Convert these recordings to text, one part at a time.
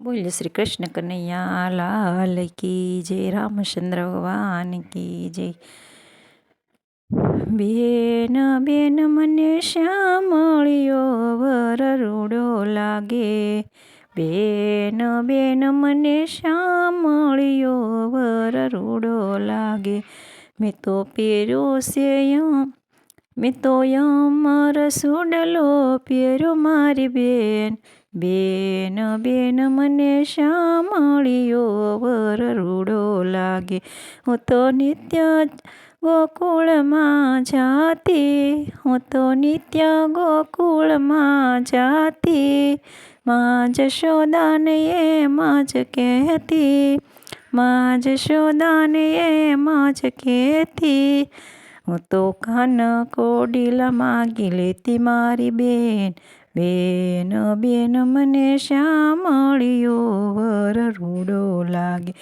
બોલ્યો શ્રી કૃષ્ણ કનૈયા, લાલ કી જય રામચંદ્ર ભગવાન કી જય. બેન બેન, મને શ્યામળિયો વર રૂડો લાગે. બેન બેન, મને શ્યામળિયો વર રૂડો લાગે. મેં તો પેરો છે મેં તો યમર સુડલો પહેર્યો મારી બેન. બેન બેન, મને શા મળ્યો વર રૂડો લાગે. હું તો નિત્ય ગોકુળમાં જાતી. હું તો નિત્ય ગોકુળમાં જાતી. માં જશોદાને એમાં જ કહેતી. માં જશોદાને એમાં જ કહેતી. હું તો કાન કોડીલા માગી લેતી મારી બેન. બેન બેન, મને શા મળ્યો, વર રૂડો લાગે.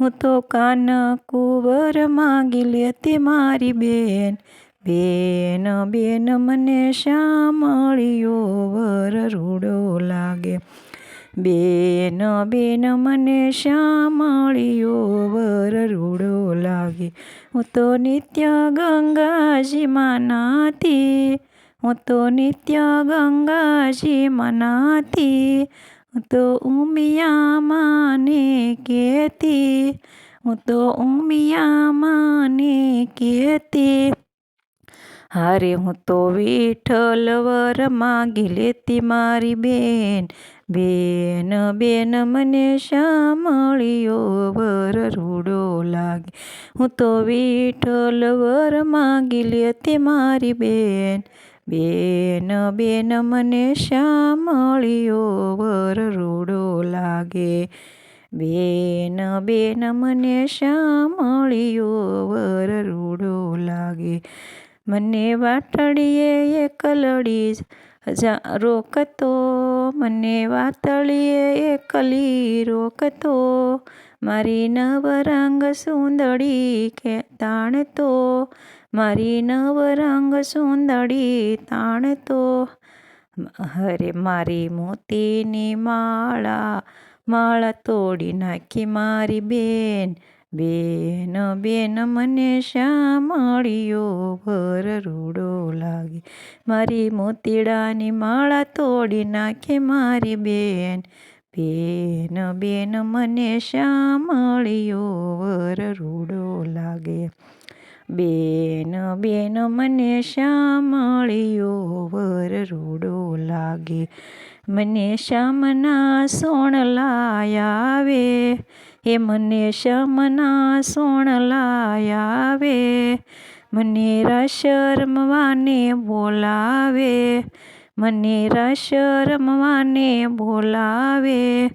હું તો કાન કુંવર માગી લેતી મારી બેન. બેન બેન, મને શા મળ્યો, વર રૂડો લાગે. બેન બેન, મને શા મળ્યો વર રૂડો લાગે. હું તો નિત્ય ગંગાજીમાં નાતી હું તો નિત્ય ગંગાજી મનાતી હું તો ઉમિયા માને કહેતી. હું તો ઉમિયા માને કહેતી. હારે હું તો વિઠ્ઠલ વર માગી લેતી મારી બેન. બેન બેન, મને શા મળ્યો વર રૂડો લાગે. હું તો વિઠ્ઠલ વર માગી તે મારી બેન. બેન બેન, મને શા મળ્યો વર રૂડો લાગે. બેન બેન, મને શા મળ્યો વર રૂડો લાગે. મને વાટડીએ એકલડી જા રોકતો મને વાતળીએ એકલી રોકતો. મારી નવરંગ સુંદડી કે તાણતો. મારી નવરંગ સુંદડી તાણતો. હરે મારી મોતીની માળા માળા તોડી નાખી મારી બેન. બેન બેન, મને શા મળ્યો? વર રૂડો લાગે. મારી મોતીડાની માળા તોડી નાખે મારી બેન. બેન બેન, મને શા વર રૂડો લાગે. બેન બેન, મને શા વર રૂડો લાગે. મને શ્યામના લાયા આવે. એ મને શમના સોણલા આવે મને રસ રમવાને બોલાવે, મને રસ રમવાને બોલાવે.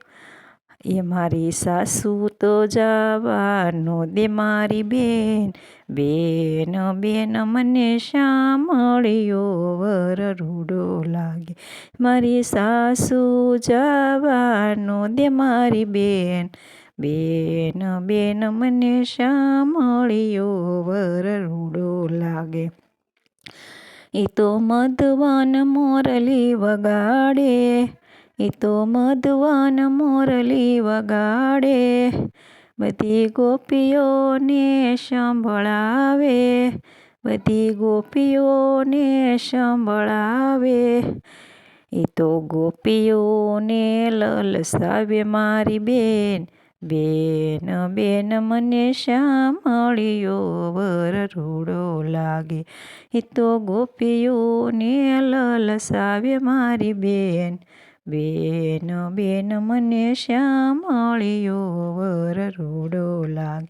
એ મારી સાસુ તો જવાનો દે મારી બેન બેન બેન, મને શા મળ્યો, વર રૂડો લાગે. મારી સાસુ જવાનો દે મારી બેન બેન બેન, મને શા મળ્યો વર રૂડો લાગે. એ તો મધવાન મોરલી વગાડે. એ તો મધવાન મોરલી વગાડે. બધી ગોપીઓને સંભળાવે. બધી ગોપીઓને સંભળાવે. એ તો ગોપીઓને લલસાવે મારી બેન. બેન બેન, મને શા મળ્યો? વર રૂડો લાગે. એ તો ગોપીઓને લલસાવે મારી બેન. બેન બેન, મને શા મળ્યો? વર રૂડો લાગે.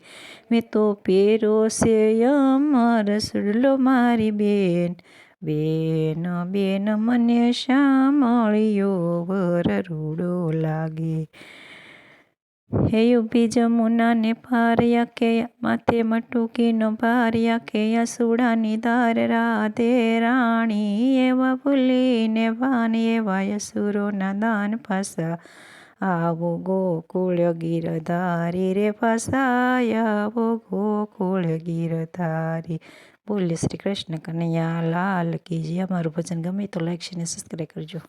મેં તો પેરો છે અમર સુડલો મારી બેન. બેન બેન, મને શા મળ્યો? વર રૂડો લાગે. હે ઊભી જમુનાને પાર્યા કે માથે મટુકીનો ભાર્યા કે યસુડાની ધાર રાધે રાણી એવા ભૂલીને વાન એવા યસુરોના દાન પાસા. આવો ગોકુળ ગીરધારી રે પાસાય, આવો ગોકુળ ગીરધારી બોલે શ્રી કૃષ્ણ કનૈયા, લાલ કીજી અમારું ભજન ગમે તો લાઈક છે ને સબસ્ક્રાઈબ કરજો.